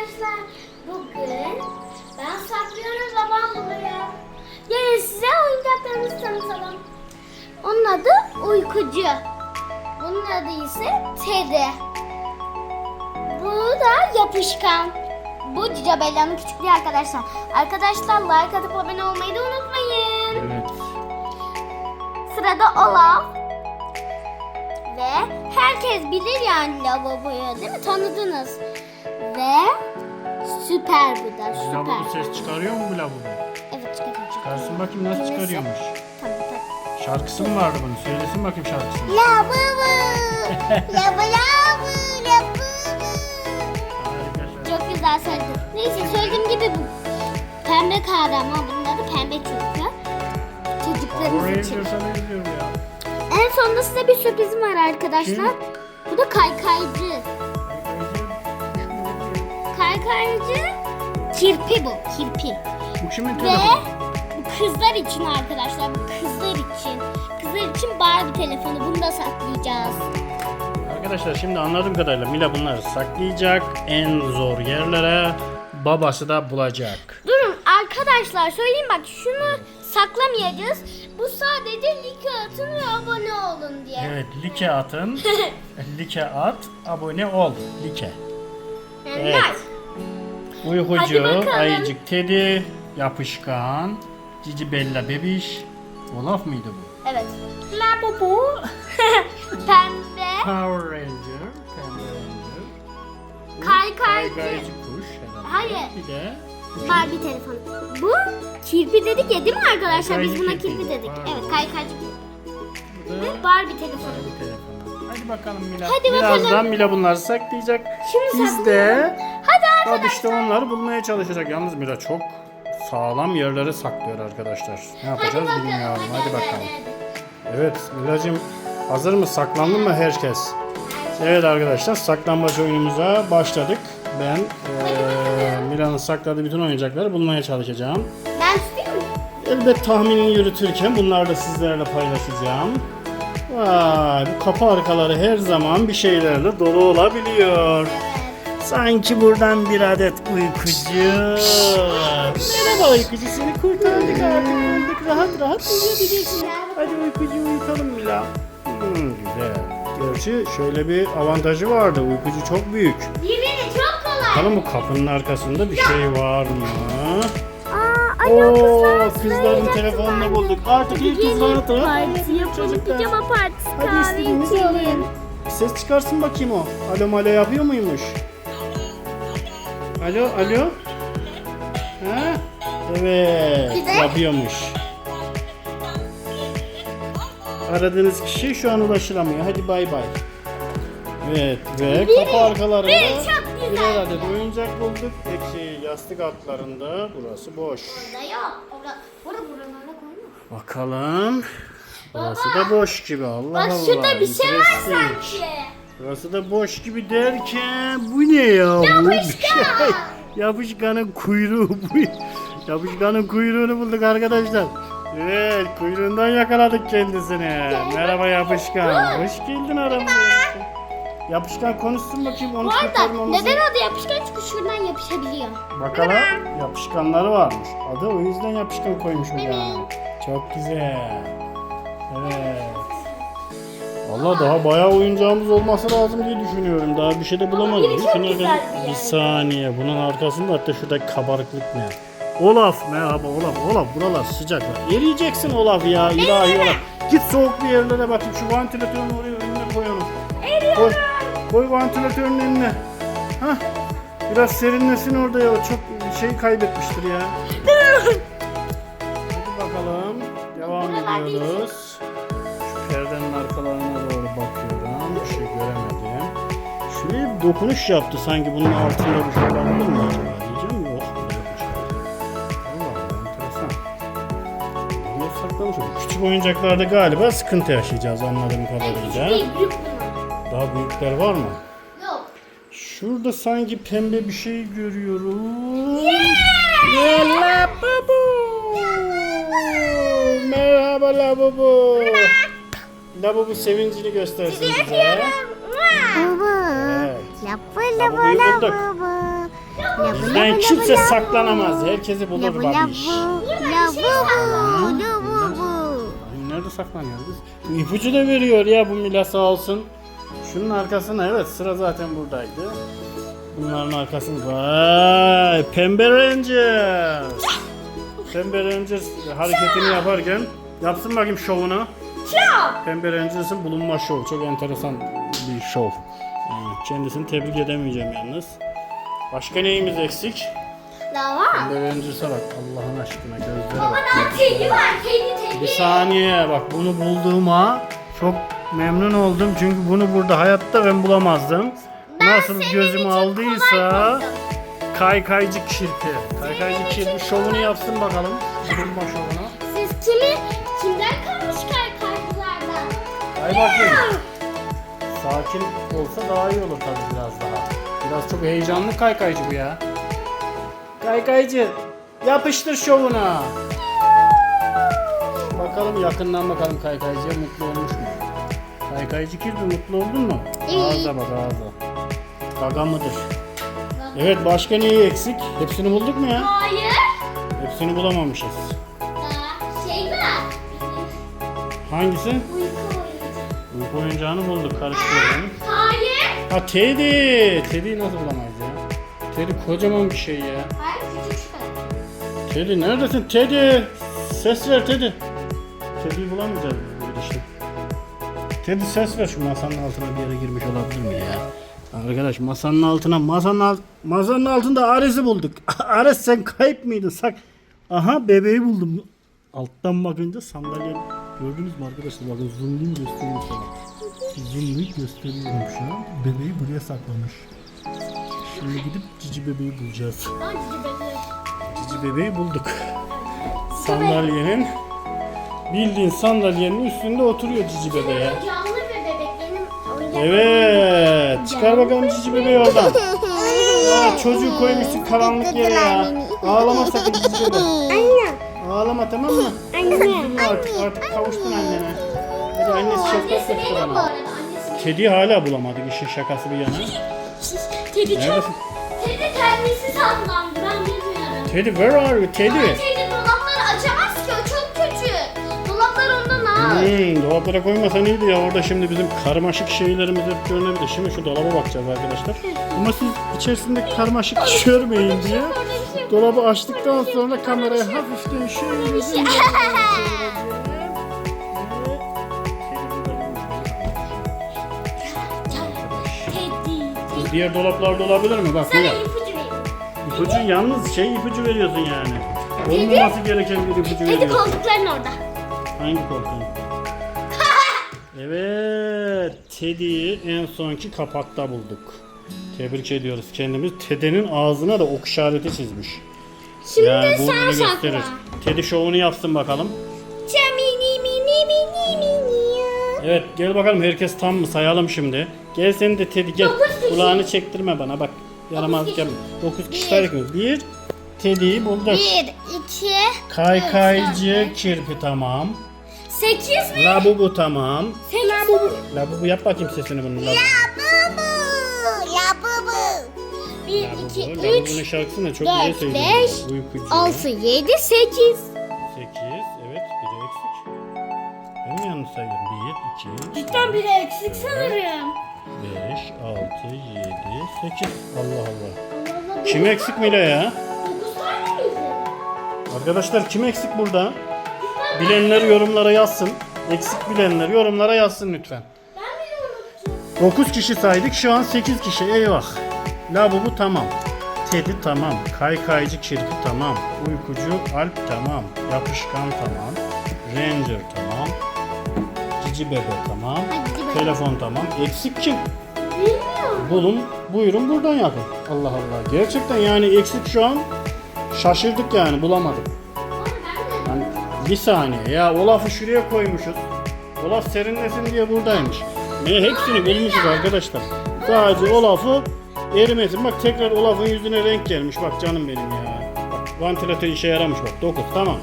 arkadaşlar. Bugün ben saklıyorum babam buluyor. Gelin size oyuncaklarımızı tanıtalım. Onun adı uykucu. Bunun adı ise Teddy. Bu da yapışkan. Bu Cica Bella'nın küçüklüğü arkadaşlar. Arkadaşlar like atıp abone olmayı da unutmayın. Evet. Sırada Olaf. Ve herkes bilir yani lavaboyu değil mi? Tanıdınız. Ve süper bu da Lavabo süper. ses çıkarıyor mu bu lavabo? Evet çıkaracağım. Çıkarsın bakayım nasıl çıkarıyormuş. Tabii tabii. Şarkısı mı vardı bunun? Söylesin bakayım şarkısını. Lavabo. Lavabo. Lavabo. Şarkı. Çok güzel söyledin. Neyse söylediğim gibi bu pembe kahraman. Bunun adı pembe çünkü. Çocuklarımız için. En sonunda size bir sürprizim var arkadaşlar. Kim? Bu da kaykaycı. Kaykaycı kirpi bu. Kirpi. Bu kimin telefonu? kızlar için arkadaşlar. Bu kızlar için. Kızlar için Barbie telefonu. Bunu da saklayacağız. Arkadaşlar şimdi anladığım kadarıyla Mila bunları saklayacak en zor yerlere. Babası da bulacak. Durun arkadaşlar söyleyeyim bak şunu saklamayacağız. Bu sadece like atın ve abone olun diye. Evet like atın. like at abone ol. Like. Evet. Uykucu, bakalım. ayıcık Teddy, yapışkan, Cici Bella bebiş. Olaf mıydı bu? Evet. La bu bu. Pembe. Power Ranger, Pembe Ranger. Kaykaycı. Kaykaycı kuş herhalde. Hayır. Bir de Barbie telefonu. Bu kirpi dedik ya değil mi arkadaşlar? Biz Kaykaycı buna kirpi. kirpi dedik. Pardon. Evet kaykaycı kirpi. bu Ve Barbie telefonu. Barbie telefonu. Hadi bakalım Mila. Hadi Birazdan bakalım. Mila bunları saklayacak. Şimdi Biz saklayalım. de Hadi Hadi işte onları bulmaya çalışacak. Yalnız Mila çok sağlam yerlere saklıyor arkadaşlar. Ne Hadi yapacağız bakalım. bilmiyorum. Hadi hadi, bakalım. hadi. Evet Milacığım hazır mı? Saklandın mı herkes? Evet arkadaşlar saklambaç oyunumuza başladık. Ben eee Mila'nın sakladığı bütün oyuncakları bulmaya çalışacağım. Ben tutayım mı? Elbet tahminini yürütürken bunları da sizlerle paylaşacağım. Vay, bu kapı arkaları her zaman bir şeylerle dolu olabiliyor. Sanki buradan bir adet uykucu. Merhaba uykucu seni kurtardık artık bulduk. Rahat rahat uyuyabilirsin. Hadi uykucu uyutalım Mila. Hmm, güzel. Gerçi şöyle bir avantajı vardı. Uykucu çok büyük. Birbiri çok kolay. Bakalım bu kapının arkasında bir şey var mı? Aa, Oo, kızların telefonunu bulduk. Artık ilk kız rahat rahat Parti oynayabilir yapalım. çocuklar. Pijama partisi Hadi kahve istediğinizi içelim. alayım. Bir ses çıkarsın bakayım o. Alo malo yapıyor muymuş? Alo alo. Ha? Evet Bir de- yapıyormuş. Aradığınız kişi şu an ulaşılamıyor. Hadi bay bay. Evet ve kapı arkalarında biri çok güzel. birer adet oyuncak bulduk. Şey yastık altlarında. Burası boş. Burada yok. Orada, burada buralara koyma. Bakalım. Burası da boş gibi. Allah Bak Allah. şurada bir şey var sanki. Burası da boş gibi derken bu ne ya? Şey. Yapışkanın kuyruğu bu. Yapışkanın kuyruğunu bulduk arkadaşlar. Evet kuyruğundan yakaladık kendisini. Merhaba yapışkan. Hoş geldin aramıza. Yapışkan konuşsun bakayım onu Bu arada kurtarmamızı. neden adı yapışkan? Çünkü şuradan yapışabiliyor. Bakalım yapışkanları varmış. Adı o yüzden yapışkan koymuş bu yani. Çok güzel. Evet. Allah daha bayağı oyuncağımız olması lazım diye düşünüyorum. Daha bir şey de bulamadım. çok güzel ben- bir bir saniye. Bunun arkasında hatta şuradaki kabarıklık ne? Olaf merhaba Olaf. Olaf buralar sıcak. lan. Eriyeceksin Olaf ya. ilahi Olaf. Git soğuk bir yerlere bakayım. Şu vantilatörün oraya önüne koy onu. Koy, koy vantilatörün önüne. Hah. Biraz serinlesin orada ya. Çok şey kaybetmiştir ya. Hadi bakalım. Devam ediyoruz. Bir dokunuş yaptı sanki bunun altında bir şey olabilir mi acaba diyeceğim. Yok. Allah enteresan. Saklamış. Küçük oyuncaklarda galiba sıkıntı yaşayacağız anladığım kadarıyla. Değil, büyük bunlar. Daha büyükler var mı? Yok. Şurada sanki pembe bir şey görüyorum. Yeah, Labubu. Merhaba Labubu. Labubu sevincini göstersin size. Baba. Labubu'yu bulduk. Bizden kimse saklanamaz. Herkesi bulur Labu babiş. labu. Labu bu. Labu bu. Ay, Nerede saklanıyoruz biz? İpucu da veriyor ya bu Mila sağ olsun. Şunun arkasına evet sıra zaten buradaydı. Bunların arkasında vay Pembe Rangers. Pembe Rangers hareketini yaparken yapsın bakayım şovunu. Pembe Rangers'ın bulunma şovu. Çok enteresan bir şov. Yani kendisini tebrik edemeyeceğim yalnız. Başka neyimiz eksik? Lava. Pembe Rangers'a bak Allah'ın aşkına gözlere Baba bak. daha tedi var. Bir saniye bak bunu bulduğuma çok memnun oldum çünkü bunu burada hayatta ben bulamazdım. Nasıl senin gözümü için aldıysa kolay buldum. kaykaycı kirpi. Kaykaycı kirpi şovunu yapsın bakalım. Bulma şovunu. Siz kimi, kimden kalmış kaykaycılardan? Hay bakayım. Sakin olsa daha iyi olur tabii biraz daha. Biraz çok heyecanlı kaykaycı bu ya. Kaykaycı yapıştır şovuna. Bakalım yakından bakalım kaykaycıya mutlu olmuş mu? Kaykaycı kirpi mutlu oldun mu? Ağza bak ağza. Gaga mıdır? Evet başka neyi eksik? Hepsini bulduk mu ya? Hayır. Hepsini bulamamışız. Şey var. Hangisi? Uyku oyuncağını bulduk karıştıralım. Hayır. Ha Teddy. Teddy'yi nasıl bulamayız ya? Teddy kocaman bir şey ya. Hayır küçük çıkar. Teddy neredesin? Teddy. Ses ver Teddy. Teddy'yi bulamayacağız biz bu gidişle. Teddy ses ver şu masanın altına bir yere girmiş olabilir mi ya? Arkadaş masanın altına masanın alt masanın altında Ares'i bulduk. Ares sen kayıp mıydın? Sak. Aha bebeği buldum. Alttan bakınca sandalye gördünüz mü arkadaşlar? Bakın zoomlayayım göstereyim sana. Zoomlayıp gösteriyorum şu an. Bebeği buraya saklamış. Şimdi gidip cici bebeği bulacağız. Cici bekliyor. Cici bebeği bulduk. Sandalyenin bildiğin sandalyenin üstünde oturuyor cici bebeğe. Canlı bir bebek benim oyuncak. Evet. Çıkar bakalım cici bebeği oradan. Aa, çocuğu koymuşsun karanlık yere ya. Ağlama sakın cici bebek. Ağlama tamam mı? Anne. Artık, artık kavuştun annene. Hadi annesi şefkat bu bana. Teddy'yi hala bulamadık işin şakası bir yana. Tedi çok. Neredesin? Tedi kendisi saklandı. Ben bilmiyorum. Teddy where are you Teddy? Ama Tedi dolapları açamaz ki. O çok kötü. Dolaplar ondan ağır. Hmm, dolaplara koymasan iyiydi ya orada şimdi bizim karmaşık şeylerimiz hep görünebilir. Şimdi şu dolaba bakacağız arkadaşlar. Ama siz içerisinde karmaşık görmeyin diye dolabı açtıktan sonra kameraya hafiften şöyle bir Tedi. Diğer dolaplarda olabilir mi? Bak Sana Mila. ipucu vereyim. İpucu yalnız şey ipucu veriyorsun yani. Olmaması gereken bir ipucu Tedi veriyorsun. koltukların orada. Hangi koltuğun? evet, Teddy'yi en sonki kapakta bulduk. Tebrik ediyoruz kendimiz. Teddy'nin ağzına da ok işareti çizmiş. Şimdi Yani bu sen bunu sakla. gösterir. Teddy şovunu yapsın bakalım. Çamini mini mini mini. Evet gel bakalım herkes tam mı sayalım şimdi. Gel sen de Teddy gel. Dokuz kişi. Kulağını çektirme bana bak. Yaramazlık kişi. yapma. 9 kişi Bir. saydık mı? 1 Teddy'yi bulduk. Bir, iki, Kaykaycı kirpi tamam. sekiz mi? Labubu tamam. Sekiz. Labubu yap bakayım sesini bunun. Labubu. Labubu. Labubu. Bir, Labubu. iki, Labubu'nun üç, şarkısını çok dört, beş, Uykucu. altı, yedi, sekiz. 8, evet biri eksik. Ben mi yanlış sayıyorum? 1, 2, 3, Cidden biri eksik sanırım. 5, 6, 7, 8. Allah Allah. Kim eksik Mila ya? Dokuz tane miydi? Arkadaşlar kim eksik burada? Bilenler yorumlara yazsın. Eksik bilenler yorumlara yazsın lütfen. Ben mi unuttum? 9 kişi saydık şu an 8 kişi eyvah. Labubu tamam. Teddy tamam. Kaykaycı kirpi tamam. Uykucu Alp tamam. Yapışkan tamam. Ranger tamam. Cici bebe tamam. Telefon tamam. Eksik kim? Bilmiyorum. Bulun, buyurun buradan yapın. Allah Allah. Gerçekten yani eksik şu an şaşırdık yani bulamadık. Hani bir saniye ya Olaf'ı şuraya koymuşuz. Olaf serinlesin diye buradaymış. Ne hepsini bulmuşuz arkadaşlar. Sadece Olaf'ı erimesin. Bak tekrar Olaf'ın yüzüne renk gelmiş. Bak canım benim ya. Bak vantilatör işe yaramış bak. 9 tamam.